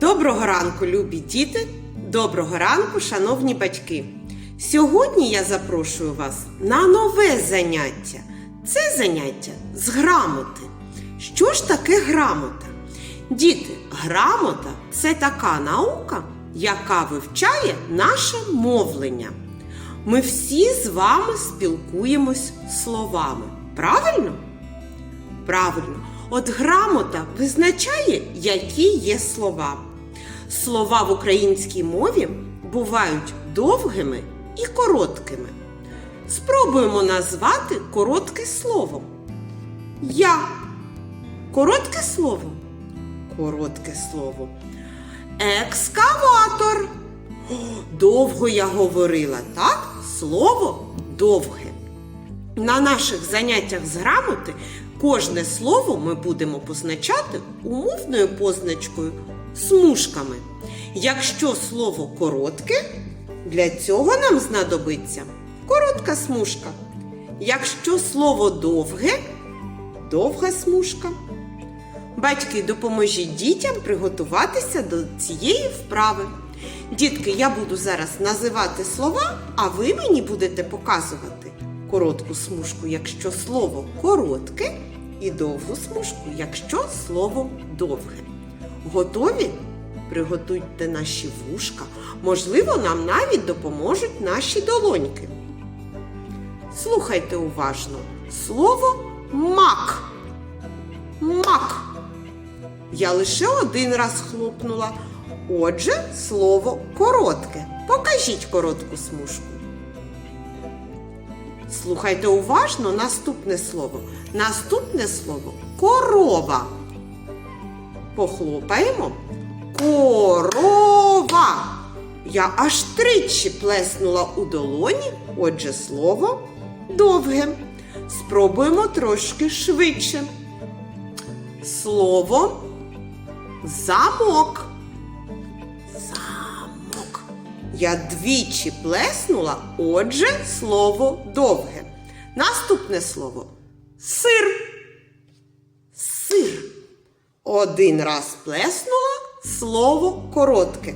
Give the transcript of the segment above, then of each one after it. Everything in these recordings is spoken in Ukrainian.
Доброго ранку, любі діти! Доброго ранку, шановні батьки! Сьогодні я запрошую вас на нове заняття. Це заняття з грамоти. Що ж таке грамота? Діти, грамота це така наука, яка вивчає наше мовлення. Ми всі з вами спілкуємось словами. Правильно? Правильно, от грамота визначає, які є слова. Слова в українській мові бувають довгими і короткими. Спробуємо назвати коротке слово. Я. Коротке слово. Коротке слово. Екскаватор. Довго я говорила, так? Слово довге. На наших заняттях з грамоти кожне слово ми будемо позначати умовною позначкою смужками. Якщо слово коротке, для цього нам знадобиться коротка смужка. Якщо слово довге, довга смужка. Батьки, допоможіть дітям приготуватися до цієї вправи. Дітки, я буду зараз називати слова, а ви мені будете показувати коротку смужку, якщо слово коротке, і довгу смужку, якщо слово довге. Готові? Приготуйте наші вушка. Можливо, нам навіть допоможуть наші долоньки. Слухайте уважно. Слово мак. Мак. Я лише один раз хлопнула. Отже, слово коротке. Покажіть коротку смужку. Слухайте уважно наступне слово. Наступне слово корова. Похлопаємо. Корова. Я аж тричі плеснула у долоні, отже, слово довге. Спробуємо трошки швидше. Слово замок. Замок. Я двічі плеснула, отже, слово довге. Наступне слово сир. Один раз плеснула слово коротке.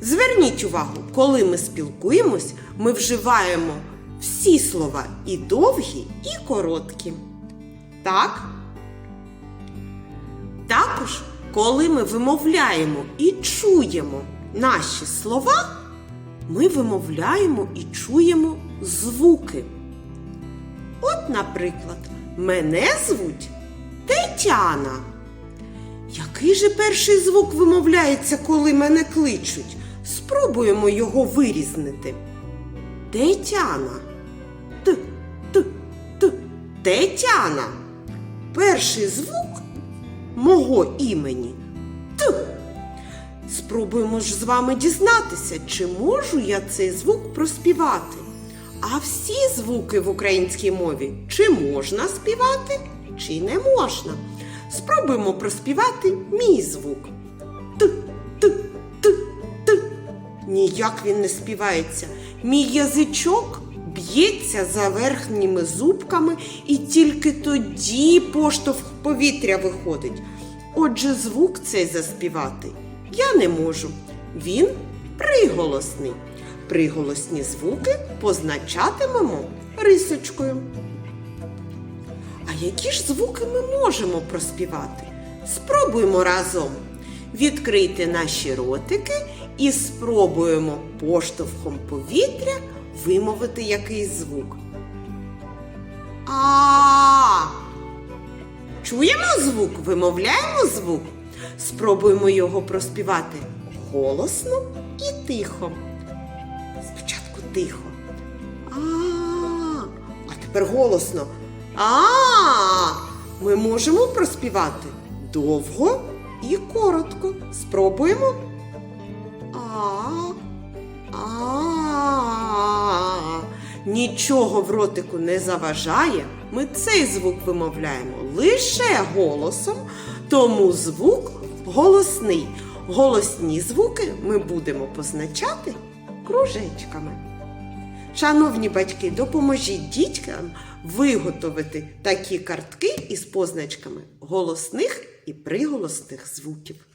Зверніть увагу, коли ми спілкуємось, ми вживаємо всі слова і довгі, і короткі. Так? Також, коли ми вимовляємо і чуємо наші слова, ми вимовляємо і чуємо звуки. От, наприклад, мене звуть Тетяна. Який же перший звук вимовляється, коли мене кличуть? Спробуємо його вирізнити. Тетяна. Т, т, т. Тетяна. Перший звук мого імені Т. Спробуємо ж з вами дізнатися, чи можу я цей звук проспівати. А всі звуки в українській мові чи можна співати, чи не можна. Спробуємо проспівати мій звук. Т, т, т, т. Ніяк він не співається. Мій язичок б'ється за верхніми зубками, і тільки тоді поштовх повітря виходить. Отже, звук цей заспівати я не можу. Він приголосний. Приголосні звуки позначатимемо рисочкою. А які ж звуки ми можемо проспівати? Спробуємо разом. Відкрийте наші ротики і спробуємо поштовхом повітря вимовити якийсь звук. А. Чуємо звук, вимовляємо звук. Спробуємо його проспівати голосно і тихо. Спочатку тихо. А. А тепер голосно. А. Ми можемо проспівати довго і коротко. Спробуємо. А. А. Нічого в ротику не заважає. Ми цей звук вимовляємо лише голосом, тому звук голосний. Голосні звуки ми будемо позначати кружечками. Шановні батьки, допоможіть дітям виготовити такі картки із позначками голосних і приголосних звуків.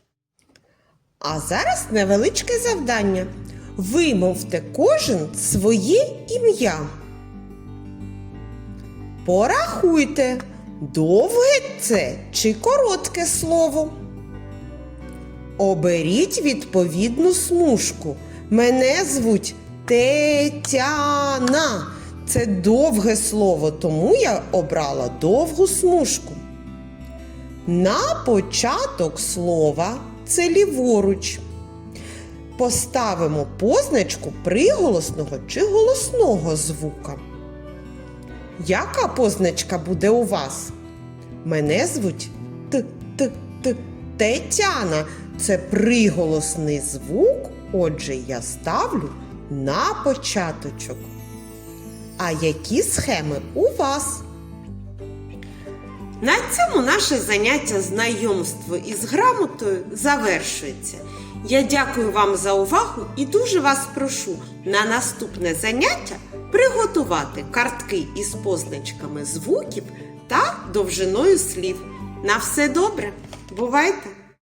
А зараз невеличке завдання. Вимовте кожен своє ім'я. Порахуйте, довге це чи коротке слово. Оберіть відповідну смужку. Мене звуть Тетяна. Це довге слово, тому я обрала довгу смужку. На початок слова це ліворуч. Поставимо позначку приголосного чи голосного звука. Яка позначка буде у вас? Мене звуть Т Т Т Тетяна. Це приголосний звук. Отже, я ставлю на початочок. А які схеми у вас? На цьому наше заняття знайомство із грамотою завершується. Я дякую вам за увагу і дуже вас прошу на наступне заняття приготувати картки із позначками звуків та довжиною слів. На все добре! Бувайте!